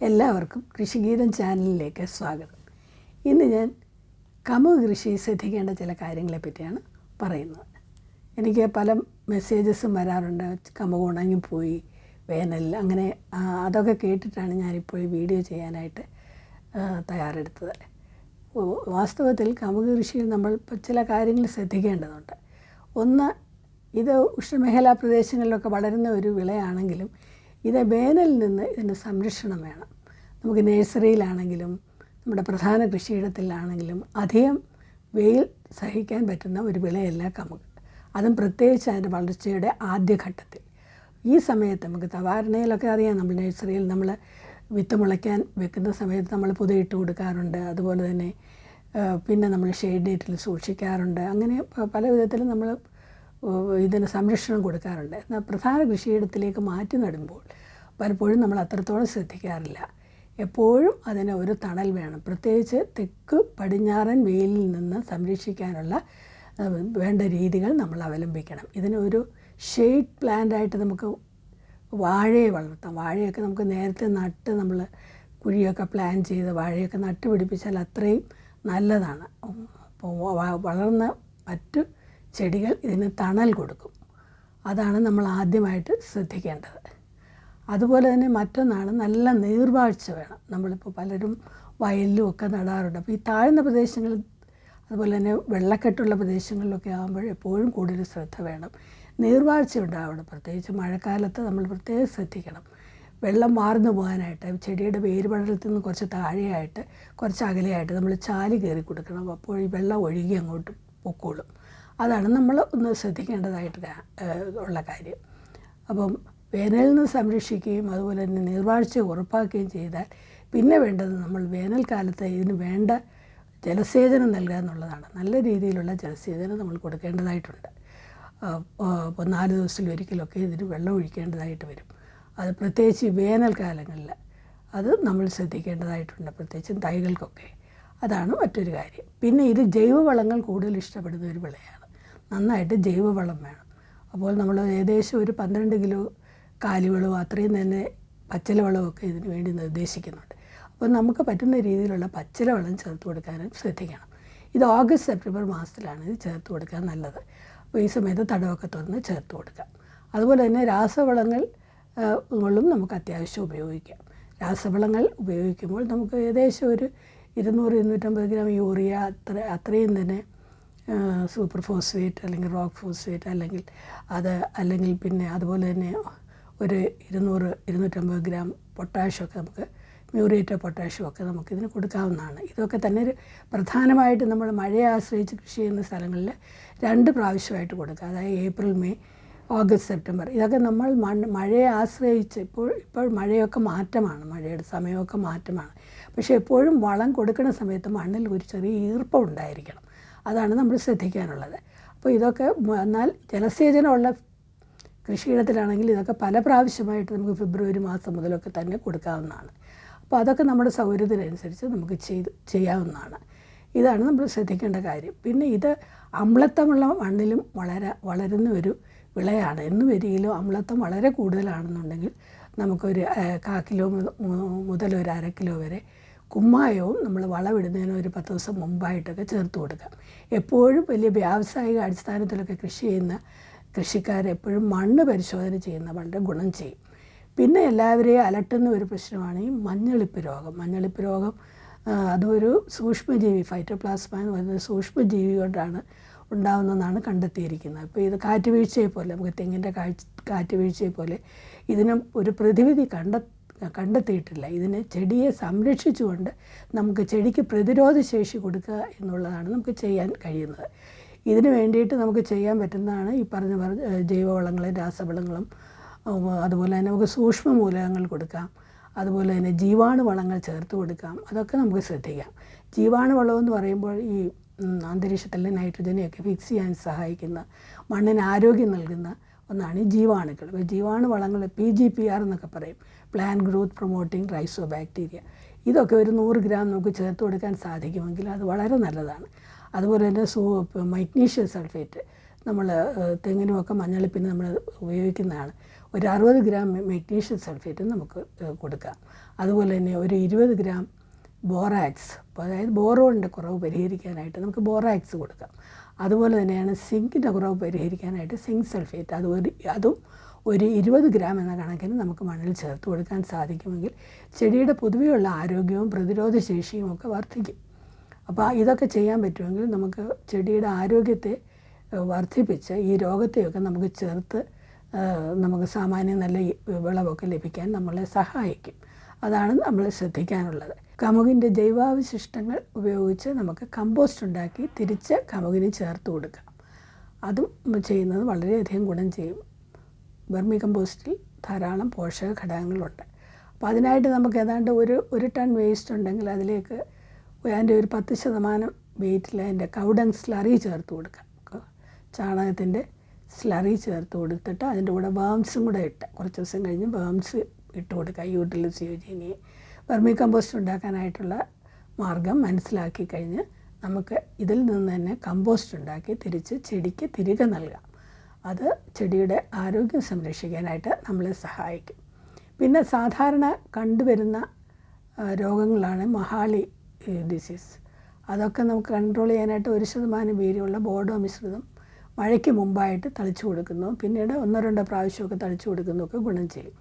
എല്ലാവർക്കും കൃഷിഗീതം ചാനലിലേക്ക് സ്വാഗതം. ഇന്ന് ഞാൻ കമുക് കൃഷി ശ്രദ്ധിക്കേണ്ട ചില കാര്യങ്ങളെ പറ്റിയാണ് പറയുന്നത്. എനിക്ക് പല മെസ്സേജസും വരാറുണ്ട്. കമുക് ഉണങ്ങിപ്പോയി വേനൽ അങ്ങനെ അതൊക്കെ കേട്ടിട്ടാണ് ഞാനിപ്പോൾ ഈ വീഡിയോ ചെയ്യാനായിട്ട് തയ്യാറെടുത്തത്. വാസ്തവത്തിൽ കമുക് കൃഷിയിൽ നമ്മൾ ചില കാര്യങ്ങൾ ശ്രദ്ധിക്കേണ്ടതുണ്ട്. ഒന്ന് ഇത് ഉഷ്ണമേഖലാ പ്രദേശങ്ങളിലൊക്കെ വളരുന്ന ഒരു വിളയാണെങ്കിലും ഇത് വേനലിൽ നിന്ന് ഇതിന് സംരക്ഷണം വേണം. നമുക്ക് നേഴ്സറിയിലാണെങ്കിലും നമ്മുടെ പ്രധാന കൃഷിയിടത്തിലാണെങ്കിലും അധികം വെയിൽ സഹിക്കാൻ പറ്റുന്ന ഒരു വിളയല്ല കമുക്. അതും പ്രത്യേകിച്ച് അതിന്റെ വളർച്ചയുടെ ആദ്യഘട്ടത്തിൽ. ഈ സമയത്ത് നമുക്ക് തവാരണയിലൊക്കെ അറിയാം നമ്മൾ നഴ്സറിയിൽ നമ്മൾ വിത്ത് മുളയ്ക്കാൻ വെക്കുന്ന സമയത്ത് നമ്മൾ പുതയിട്ട് കൊടുക്കാറുണ്ട്. അതുപോലെ തന്നെ പിന്നെ നമ്മൾ ഷെയ്ഡ് നെറ്റിൽ സൂക്ഷിക്കാറുണ്ട്. അങ്ങനെ പല വിധത്തിലും നമ്മൾ ഇതിന് സംരക്ഷണം കൊടുക്കാറുണ്ട്. എന്നാൽ പ്രധാന കൃഷിയിടത്തിലേക്ക് മാറ്റി നടുമ്പോൾ പലപ്പോഴും നമ്മൾ അത്രത്തോളം ശ്രദ്ധിക്കാറില്ല. എപ്പോഴും അതിന് ഒരു തണൽ വേണം. പ്രത്യേകിച്ച് തെക്ക് പടിഞ്ഞാറൻ വെയിലിൽ നിന്ന് സംരക്ഷിക്കാനുള്ള വേണ്ട രീതികൾ നമ്മൾ അവലംബിക്കണം. ഇതിനൊരു ഷെയ്ഡ് പ്ലാന്റായിട്ട് നമുക്ക് വാഴയെ വളർത്താം. വാഴയൊക്കെ നമുക്ക് നേരത്തെ നട്ട് നമ്മൾ കുഴിയൊക്കെ പ്ലാൻ ചെയ്ത് വാഴയൊക്കെ നട്ട് പിടിപ്പിച്ചാൽ അത്രയും നല്ലതാണ്. അപ്പോൾ വളർന്ന മറ്റു ചെടികൾ ഇതിന് തണൽ കൊടുക്കും. അതാണ് നമ്മൾ ആദ്യമായിട്ട് ശ്രദ്ധിക്കേണ്ടത്. അതുപോലെ തന്നെ മറ്റൊന്നാണ് നല്ല നീർവാഴ്ച വേണം. നമ്മളിപ്പോൾ പലരും വയലിലും ഒക്കെ നടാറുണ്ട്. അപ്പോൾ ഈ താഴ്ന്ന പ്രദേശങ്ങളിൽ അതുപോലെ തന്നെ വെള്ളക്കെട്ടുള്ള പ്രദേശങ്ങളിലൊക്കെ ആകുമ്പോൾ എപ്പോഴും കൂടുതൽ ശ്രദ്ധ വേണം. നീർവാഴ്ച ഉണ്ടാവണം. പ്രത്യേകിച്ച് മഴക്കാലത്ത് നമ്മൾ പ്രത്യേകം ശ്രദ്ധിക്കണം. വെള്ളം മാർന്നു പോകാനായിട്ട് ചെടിയുടെ വേരുപടലത്തിൽ നിന്ന് കുറച്ച് താഴെയായിട്ട് കുറച്ച് അകലെയായിട്ട് നമ്മൾ ചാൽ കയറി കൊടുക്കണം. അപ്പോൾ ഈ വെള്ളം ഒഴുകി അങ്ങോട്ട് പൊക്കോളും. അതാണ് നമ്മൾ ഒന്ന് ശ്രദ്ധിക്കേണ്ടതായിട്ട് ഉള്ള കാര്യം. അപ്പം വേനലിൽ നിന്ന് സംരക്ഷിക്കുകയും അതുപോലെ തന്നെ നീർവാഴ്ച ഉറപ്പാക്കുകയും ചെയ്താൽ പിന്നെ വേണ്ടത് നമ്മൾ വേനൽക്കാലത്ത് ഇതിന് വേണ്ട ജലസേചനം നൽകുക എന്നുള്ളതാണ്. നല്ല രീതിയിലുള്ള ജലസേചനം നമ്മൾ കൊടുക്കേണ്ടതായിട്ടുണ്ട്. ഇപ്പോൾ നാല് ദിവസത്തിൽ ഒരിക്കലൊക്കെ ഇതിന് വെള്ളം ഒഴിക്കേണ്ടതായിട്ട് വരും. അത് പ്രത്യേകിച്ച് വേനൽക്കാലങ്ങളിൽ അത് നമ്മൾ ശ്രദ്ധിക്കേണ്ടതായിട്ടുണ്ട്. പ്രത്യേകിച്ചും തൈകൾക്കൊക്കെ. അതാണ് മറ്റൊരു കാര്യം. പിന്നെ ഇത് ജൈവവളങ്ങൾ കൂടുതൽ ഇഷ്ടപ്പെടുന്ന ഒരു വിളയാണ്. നന്നായിട്ട് ജൈവവളം വേണം. അപ്പോൾ നമ്മൾ ഏകദേശം ഒരു പന്ത്രണ്ട് കിലോ കാലിവളവും അത്രയും തന്നെ പച്ചിലവളവും ഒക്കെ ഇതിന് വേണ്ടി നിർദ്ദേശിക്കുന്നുണ്ട്. അപ്പോൾ നമുക്ക് പറ്റുന്ന രീതിയിലുള്ള പച്ചിലവളം ചേർത്ത് കൊടുക്കാനും ശ്രദ്ധിക്കണം. ഇത് ഓഗസ്റ്റ് സെപ്റ്റംബർ മാസത്തിലാണ് ഇത് ചേർത്ത് കൊടുക്കാൻ നല്ലത്. അപ്പോൾ ഈ സമയത്ത് തടവൊക്കെ തുറന്ന് ചേർത്ത് കൊടുക്കാം. അതുപോലെ തന്നെ രാസവളങ്ങൾ ങ്ങളും നമുക്ക് അത്യാവശ്യം ഉപയോഗിക്കാം. രാസവളങ്ങൾ ഉപയോഗിക്കുമ്പോൾ നമുക്ക് ഏകദേശം ഒരു ഇരുന്നൂറ് ഇരുന്നൂറ്റമ്പത് ഗ്രാം യൂറിയ അത്ര അത്രയും തന്നെ സൂപ്പർ ഫോസ്ഫേറ്റ് അല്ലെങ്കിൽ റോക്ക് ഫോസ്ഫേറ്റ് അല്ലെങ്കിൽ അത് അല്ലെങ്കിൽ പിന്നെ അതുപോലെ തന്നെ ഒരു ഇരുന്നൂറ് ഇരുന്നൂറ്റമ്പത് ഗ്രാം പൊട്ടാഷ്യമൊക്കെ നമുക്ക് മ്യൂറേറ്റ് പൊട്ടാഷ്യം ഒക്കെ നമുക്കിതിന് കൊടുക്കാവുന്നതാണ്. ഇതൊക്കെ തന്നെ ഒരു പ്രധാനമായിട്ട് നമ്മൾ മഴയെ ആശ്രയിച്ച് കൃഷി ചെയ്യുന്ന സ്ഥലങ്ങളിൽ രണ്ട് പ്രാവശ്യമായിട്ട് കൊടുക്കുക. അതായത് ഏപ്രിൽ മെയ് ഓഗസ്റ്റ് സെപ്റ്റംബർ. ഇതൊക്കെ നമ്മൾ മണ്ണ് മഴയെ ആശ്രയിച്ച് ഇപ്പോൾ ഇപ്പോൾ മഴയൊക്കെ മാറ്റമാണ്. മഴയുടെ സമയമൊക്കെ മാറ്റമാണ്. പക്ഷേ എപ്പോഴും വളം കൊടുക്കുന്ന സമയത്ത് മണ്ണിൽ ഒരു ചെറിയ ഈർപ്പം ഉണ്ടായിരിക്കണം. അതാണ് നമ്മൾ ശ്രദ്ധിക്കാനുള്ളത്. അപ്പോൾ ഇതൊക്കെ എന്നാൽ ജലസേചനമുള്ള കൃഷിയിടത്തിലാണെങ്കിൽ ഇതൊക്കെ പല പ്രാവശ്യമായിട്ട് നമുക്ക് ഫെബ്രുവരി മാസം മുതലൊക്കെ തന്നെ കൊടുക്കാവുന്നതാണ്. അപ്പോൾ അതൊക്കെ നമ്മുടെ സൗകര്യത്തിനനുസരിച്ച് നമുക്ക് ചെയ്ത് ചെയ്യാവുന്നതാണ്. ഇതാണ് നമ്മൾ ശ്രദ്ധിക്കേണ്ട കാര്യം. പിന്നെ ഇത് അമ്ലത്വമുള്ള മണ്ണിലും വളരെ വളരുന്ന ഒരു വിളയാണ്. എന്ന് വരികയിലും അമ്ലത്വം വളരെ കൂടുതലാണെന്നുണ്ടെങ്കിൽ നമുക്കൊരു കാ കിലോ മുതൽ ഒരു അര കിലോ വരെ കുമ്മായവും നമ്മൾ വളമിടുന്നതിന് ഒരു പത്ത് ദിവസം മുമ്പായിട്ടൊക്കെ ചേർത്ത് കൊടുക്കാം. എപ്പോഴും വലിയ വ്യാവസായിക അടിസ്ഥാനത്തിലൊക്കെ കൃഷി ചെയ്യുന്ന കൃഷിക്കാർ എപ്പോഴും മണ്ണ് പരിശോധന ചെയ്യുന്ന പണ്ട് ഗുണം ചെയ്യും. പിന്നെ എല്ലാവരെയും അലട്ടുന്ന ഒരു പ്രശ്നമാണ് ഈ മഞ്ഞളിപ്പ് രോഗം. മഞ്ഞളിപ്പ് രോഗം അതൊരു സൂക്ഷ്മജീവി ഫൈറ്റോപ്ലാസ്മ എന്ന് പറയുന്നത് സൂക്ഷ്മജീവി കൊണ്ടാണ് ഉണ്ടാകുന്നതെന്നാണ് കണ്ടെത്തിയിരിക്കുന്നത്. അപ്പോൾ ഇത് കാറ്റ് വീഴ്ചയെ പോലെ നമുക്ക് തെങ്ങിന്റെ കാഴ്ച കാറ്റ് വീഴ്ചയെ പോലെ ഇതിനും ഒരു പ്രതിവിധി കണ്ട കണ്ടെത്തിയിട്ടില്ല. ഇതിനെ ചെടിയെ സംരക്ഷിച്ചുകൊണ്ട് നമുക്ക് ചെടിക്ക് പ്രതിരോധ ശേഷി കൊടുക്കുക എന്നുള്ളതാണ് നമുക്ക് ചെയ്യാൻ കഴിയുന്നത്. ഇതിന് വേണ്ടിയിട്ട് നമുക്ക് ചെയ്യാൻ പറ്റുന്നതാണ് ഈ പറഞ്ഞ ജൈവവളങ്ങളും രാസവളങ്ങളും. അതുപോലെ തന്നെ നമുക്ക് സൂക്ഷ്മ മൂലകങ്ങൾ കൊടുക്കാം. അതുപോലെ തന്നെ ജീവാണു വളങ്ങൾ ചേർത്ത് കൊടുക്കാം. അതൊക്കെ നമുക്ക് ശ്രദ്ധിക്കാം. ജീവാണു വളം എന്ന് പറയുമ്പോൾ ഈ അന്തരീക്ഷത്തിലെ നൈട്രജനെയൊക്കെ ഫിക്സ് ചെയ്യാൻ സഹായിക്കുന്ന മണ്ണിന് ആരോഗ്യം നൽകുന്ന ഒന്നാണ് ഈ ജീവാണുക്കൾ. ജീവാണു വളങ്ങൾ പി ജി പി ആർ എന്നൊക്കെ പറയും. Plan growth promoting rhizo bacteria ഇതൊക്കെ ഒരു നൂറ് ഗ്രാം നമുക്ക് ചേർത്ത് കൊടുക്കാൻ സാധിക്കുമെങ്കിൽ അത് വളരെ നല്ലതാണ്. അതുപോലെ തന്നെ സൂ മഗ്നീഷ്യം സൾഫേറ്റ് നമ്മൾ തെങ്ങിനുമൊക്കെ മഞ്ഞളിപ്പിന് നമ്മൾ ഉപയോഗിക്കുന്നതാണ്. ഒരു അറുപത് ഗ്രാം മെഗ്നീഷ്യൻ സൾഫേറ്റ് നമുക്ക് കൊടുക്കാം. അതുപോലെ തന്നെ ഒരു ഇരുപത് ഗ്രാം ബോറാക്സ് അതായത് ബോറോണിന്റെ കുറവ് പരിഹരിക്കാനായിട്ട് നമുക്ക് ബോറാക്സ് കൊടുക്കാം. അതുപോലെ തന്നെയാണ് സിങ്കിന്റെ കുറവ് പരിഹരിക്കാനായിട്ട് സിങ്ക് സൾഫേറ്റ് അത് ഒരു അതും ഒരു ഇരുപത് ഗ്രാം എന്ന കണക്കിന് നമുക്ക് മണ്ണിൽ ചേർത്ത് കൊടുക്കാൻ സാധിക്കുമെങ്കിൽ ചെടിയുടെ പൊതുവെയുള്ള ആരോഗ്യവും പ്രതിരോധ ശേഷിയും ഒക്കെ വർദ്ധിക്കും. അപ്പോൾ ഇതൊക്കെ ചെയ്യാൻ പറ്റുമെങ്കിൽ നമുക്ക് ചെടിയുടെ ആരോഗ്യത്തെ വർദ്ധിപ്പിച്ച് ഈ രോഗത്തെയൊക്കെ നമുക്ക് ചേർത്ത് നമുക്ക് സാമാന്യം നല്ല വിളവൊക്കെ ലഭിക്കാൻ നമ്മളെ സഹായിക്കും. അതാണ് നമ്മൾ ശ്രദ്ധിക്കാനുള്ളത്. കമുകിന്റെ ജൈവാവശിഷ്ടങ്ങൾ ഉപയോഗിച്ച് നമുക്ക് കമ്പോസ്റ്റ് ഉണ്ടാക്കി തിരിച്ച് കമുകിന് ചേർത്ത് കൊടുക്കാം. അതും ചെയ്യുന്നത് വളരെയധികം ഗുണം ചെയ്യും. വെർമി കമ്പോസ്റ്റിൽ ധാരാളം പോഷക ഘടകങ്ങളുണ്ട് അപ്പോൾ അതിനായിട്ട് നമുക്ക് ഏതാണ്ട് ഒരു ഒരു ടൺ വേസ്റ്റ് ഉണ്ടെങ്കിൽ അതിലേക്ക് അതിന്റെ ഒരു പത്ത് ശതമാനം വെയിറ്റിൽ അതിന്റെ കൗഡങ് സ്ലറി ചേർത്ത് കൊടുക്കാം. ചാണകത്തിന്റെ സ്ലറി ചേർത്ത് കൊടുത്തിട്ട് അതിന്റെ കൂടെ വേംസും കൂടെ ഇട്ട്. കുറച്ച് ദിവസം കഴിഞ്ഞ് വേംസ് ഇട്ട് കൊടുക്കുക യൂട്ടിലിസ് യൂജീനിയെ വെർമി കമ്പോസ്റ്റ് ഉണ്ടാക്കാനായിട്ടുള്ള മാർഗം മനസ്സിലാക്കി കഴിഞ്ഞ് നമുക്ക് ഇതിൽ നിന്ന് തന്നെ കമ്പോസ്റ്റ് ഉണ്ടാക്കി തിരിച്ച് ചെടിക്ക് തിരികെ നൽകാം. അത് ചെടിയുടെ ആരോഗ്യം സംരക്ഷിക്കാനായിട്ട് നമ്മളെ സഹായിക്കും. പിന്നെ സാധാരണ കണ്ടുവരുന്ന രോഗങ്ങളാണ് മഹാളി ഡിസീസ് അതൊക്കെ നമുക്ക് കൺട്രോൾ ചെയ്യാനായിട്ട് ഒരു ശതമാനം വീര്യമുള്ള ബോർഡോ മിശ്രിതം മഴയ്ക്ക് മുമ്പായിട്ട് തളിച്ചു കൊടുക്കുന്നു. പിന്നീട് ഒന്നോ രണ്ടോ പ്രാവശ്യമൊക്കെ തളിച്ചു കൊടുക്കുന്നതൊക്കെ ഗുണം ചെയ്യും.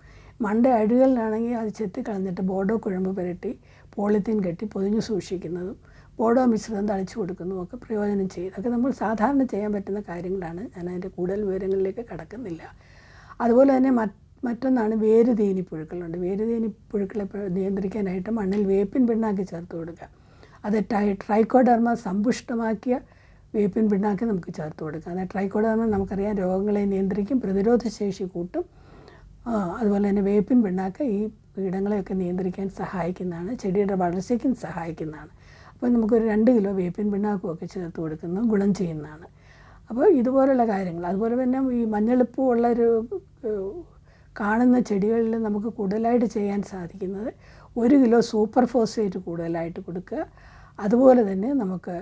മണ്ട അഴുകലിലാണെങ്കിൽ അത് ചെത്തി കളഞ്ഞിട്ട് ബോർഡോ കുഴമ്പ് പുരട്ടി പോളിത്തീൻ കെട്ടി പൊതിഞ്ഞു സൂക്ഷിക്കുന്നതും ബോർഡോ മിശ്രിതം തളിച്ചു കൊടുക്കുന്നതും ഒക്കെ പ്രയോജനം ചെയ്യും. ഇതൊക്കെ നമ്മൾ സാധാരണ ചെയ്യാൻ പറ്റുന്ന കാര്യങ്ങളാണ്. ഞാൻ അതിന്റെ കൂടുതൽ വിവരങ്ങളിലേക്ക് കടക്കുന്നില്ല. അതുപോലെ തന്നെ മറ്റ് മറ്റൊന്നാണ് വേരുതീനി പുഴുക്കളുണ്ട്. തേനി പുഴുക്കളെ നിയന്ത്രിക്കാനായിട്ട് മണ്ണിൽ വേപ്പിൻ പിണ്ണാക്ക് ചേർത്ത് കൊടുക്കുക അത് ട്രൈ ട്രൈക്കോഡർമ സമ്പുഷ്ടമാക്കിയ വേപ്പിൻ പിണ്ണാക്ക് നമുക്ക് ചേർത്ത് കൊടുക്കാം. അത് ട്രൈക്കോഡർമ നമുക്കറിയാം രോഗങ്ങളെ നിയന്ത്രിക്കും പ്രതിരോധശേഷി കൂട്ടും. അതുപോലെ തന്നെ വേപ്പിൻ പിണ്ണാക്ക് ഈ കീടങ്ങളെയൊക്കെ നിയന്ത്രിക്കാൻ സഹായിക്കുന്നതാണ് ചെടിയുടെ വളർച്ചയ്ക്കും സഹായിക്കുന്നതാണ്. അപ്പോൾ നമുക്കൊരു രണ്ട് കിലോ വേപ്പിൻ പിണ്ണാക്കും ഒക്കെ ചേർത്ത് കൊടുക്കുന്നത് ഗുണം ചെയ്യുന്നതാണ്. അപ്പോൾ ഇതുപോലുള്ള കാര്യങ്ങൾ. അതുപോലെ തന്നെ ഈ മഞ്ഞളിപ്പൂ ഉള്ളൊരു ഏഹ്, കാണുന്ന ചെടികളിൽ നമുക്ക് കൂടുതലായിട്ട് ചെയ്യാൻ സാധിക്കുന്നത് ഒരു കിലോ സൂപ്പർ ഫോസ്ഫേറ്റ് കൂടുതലായിട്ട് കൊടുക്കുക. അതുപോലെ തന്നെ നമുക്ക്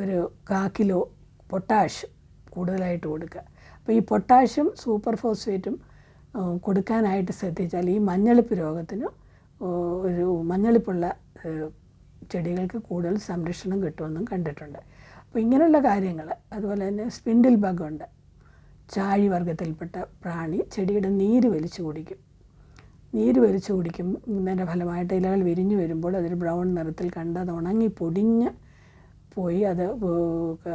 ഒരു കാ കിലോ പൊട്ടാഷ് കൂടുതലായിട്ട് കൊടുക്കുക. അപ്പോൾ ഈ പൊട്ടാഷ്യം സൂപ്പർ ഫോസ്ഫേറ്റും കൊടുക്കാനായിട്ട് ശ്രദ്ധിച്ചാൽ ഈ മഞ്ഞളിപ്പ് രോഗത്തിന് ഒരു മഞ്ഞളിപ്പുള്ള ചെടികൾക്ക് കൂടുതൽ സംരക്ഷണം കിട്ടുമെന്നും കണ്ടിട്ടുണ്ട്. അപ്പോൾ ഇങ്ങനെയുള്ള കാര്യങ്ങൾ അതുപോലെ തന്നെ സ്പിൻഡിൽ ബഗുണ്ട് ചാഴി വർഗത്തിൽപ്പെട്ട പ്രാണി ചെടിയുടെ നീര് വലിച്ചു കുടിക്കും. നീര് വലിച്ചു കുടിക്കും. ഇതിന്റെ ഫലമായിട്ട് ഇലകൾ വിരിഞ്ഞു വരുമ്പോൾ അതൊരു ബ്രൗൺ നിറത്തിൽ കണ്ട് അത് ഉണങ്ങി പൊടിഞ്ഞ് പോയി അത്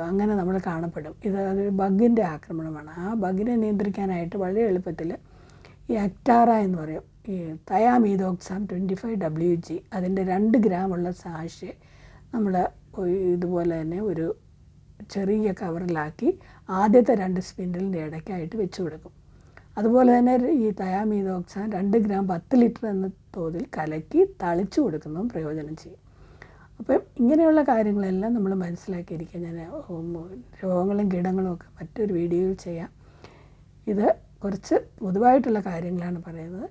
അങ്ങനെ നമ്മൾ കാണപ്പെടും. ഇത് അതൊരു ബഗിന്റെ ആക്രമണമാണ്. ആ ബഗിനെ നിയന്ത്രിക്കാനായിട്ട് വളരെ എളുപ്പത്തിൽ ഈ അക്ടാറ എന്ന് പറയും. ഈ thiamethoxam twenty five W G അതിന്റെ രണ്ട് ഗ്രാമുള്ള സാഷെ നമ്മൾ ഇതുപോലെ തന്നെ ഒരു ചെറിയ കവറിലാക്കി ആദ്യത്തെ രണ്ട് സ്പിൻഡിലിന്റെ ഇടയ്ക്കായിട്ട് വെച്ച് കൊടുക്കും. അതുപോലെ തന്നെ ഈ തയാമീതോക്സാൻ രണ്ട് ഗ്രാം പത്ത് ലിറ്റർ എന്ന തോതിൽ കലക്കി തളിച്ചു കൊടുക്കുന്നതും പ്രയോജനം ചെയ്യും. അപ്പം ഇങ്ങനെയുള്ള കാര്യങ്ങളെല്ലാം നമ്മൾ മനസ്സിലാക്കിയിരിക്കുക. ഞാൻ രോഗങ്ങളും കീടങ്ങളും ഒക്കെ മറ്റൊരു വീഡിയോയിൽ ചെയ്യാം. ഇത് കുറച്ച് പൊതുവായിട്ടുള്ള കാര്യങ്ങളാണ് പറയുന്നത്.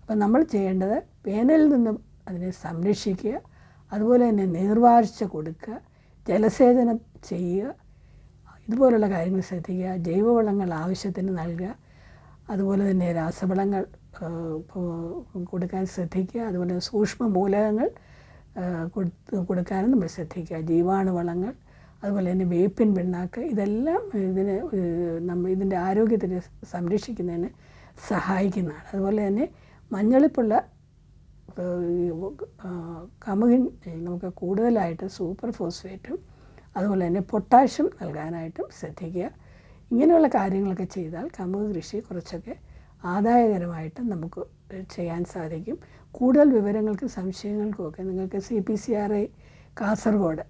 അപ്പം നമ്മൾ ചെയ്യേണ്ടത് വേനലിൽ നിന്നും അതിനെ സംരക്ഷിക്കുക. അതുപോലെ തന്നെ നീർവാഴ്ച കൊടുക്കുക. ജലസേചനം ചെയ്യുക ഇതുപോലുള്ള കാര്യങ്ങൾ ശ്രദ്ധിക്കുക ജൈവവളങ്ങൾ ആവശ്യത്തിന് നൽകുക അതുപോലെ തന്നെ രാസവളങ്ങൾ കൊടുക്കാൻ ശ്രദ്ധിക്കുക അതുപോലെ സൂക്ഷ്മ മൂലകങ്ങൾ കൊടുക്കാനും നമ്മൾ ശ്രദ്ധിക്കുക ജീവാണുവളങ്ങൾ അതുപോലെ തന്നെ വേപ്പിൻ പിണ്ണാക്ക് ഇതെല്ലാം ഇതിന് നമ്മൾ ഇതിന്റെ ആരോഗ്യത്തിന് സംരക്ഷിക്കുന്നതിന് സഹായിക്കുന്നതാണ്. അതുപോലെ തന്നെ മഞ്ഞളിപ്പുള്ള കമുകിൻ നമുക്ക് കൂടുതലായിട്ട് സൂപ്പർ ഫോസ്ഫേറ്റും അതുപോലെ തന്നെ പൊട്ടാഷ്യം നൽകാനായിട്ടും ശ്രദ്ധിക്കുക. ഇങ്ങനെയുള്ള കാര്യങ്ങളൊക്കെ ചെയ്താൽ കമുക് കൃഷി കുറച്ചൊക്കെ ആദായകരമായിട്ട് നമുക്ക് ചെയ്യാൻ സാധിക്കും. കൂടുതൽ വിവരങ്ങൾക്കും സംശയങ്ങൾക്കും ഒക്കെ നിങ്ങൾക്ക് C P C R I Kasaragod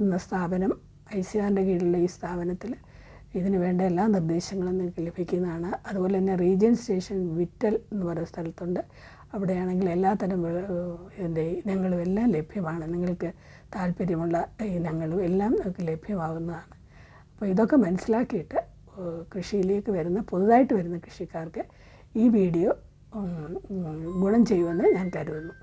എന്ന സ്ഥാപനം ഐ സി ആറിന്റെ കീഴിലുള്ള ഈ സ്ഥാപനത്തിൽ ഇതിന് വേണ്ട എല്ലാ നിർദ്ദേശങ്ങളും നിങ്ങൾക്ക് ലഭിക്കുന്നതാണ്. അതുപോലെ തന്നെ റീജിയൻ സ്റ്റേഷൻ വിറ്റൽ എന്ന് പറയുന്ന സ്ഥലത്തുണ്ട്. അവിടെയാണെങ്കിൽ എല്ലാത്തരം ഇതിന്റെ ഇനങ്ങളും എല്ലാം ലഭ്യമാണ്. നിങ്ങൾക്ക് താല്പര്യമുള്ള ഇനങ്ങളും എല്ലാം നിങ്ങൾക്ക് ലഭ്യമാകുന്നതാണ് അപ്പോൾ ഇതൊക്കെ മനസ്സിലാക്കിയിട്ട് കൃഷിയിലേക്ക് വരുന്ന പുതുതായിട്ട് വരുന്ന കൃഷിക്കാർക്ക് ഈ വീഡിയോ ഗുണം ചെയ്യുമെന്ന് ഞാൻ കരുതുന്നു.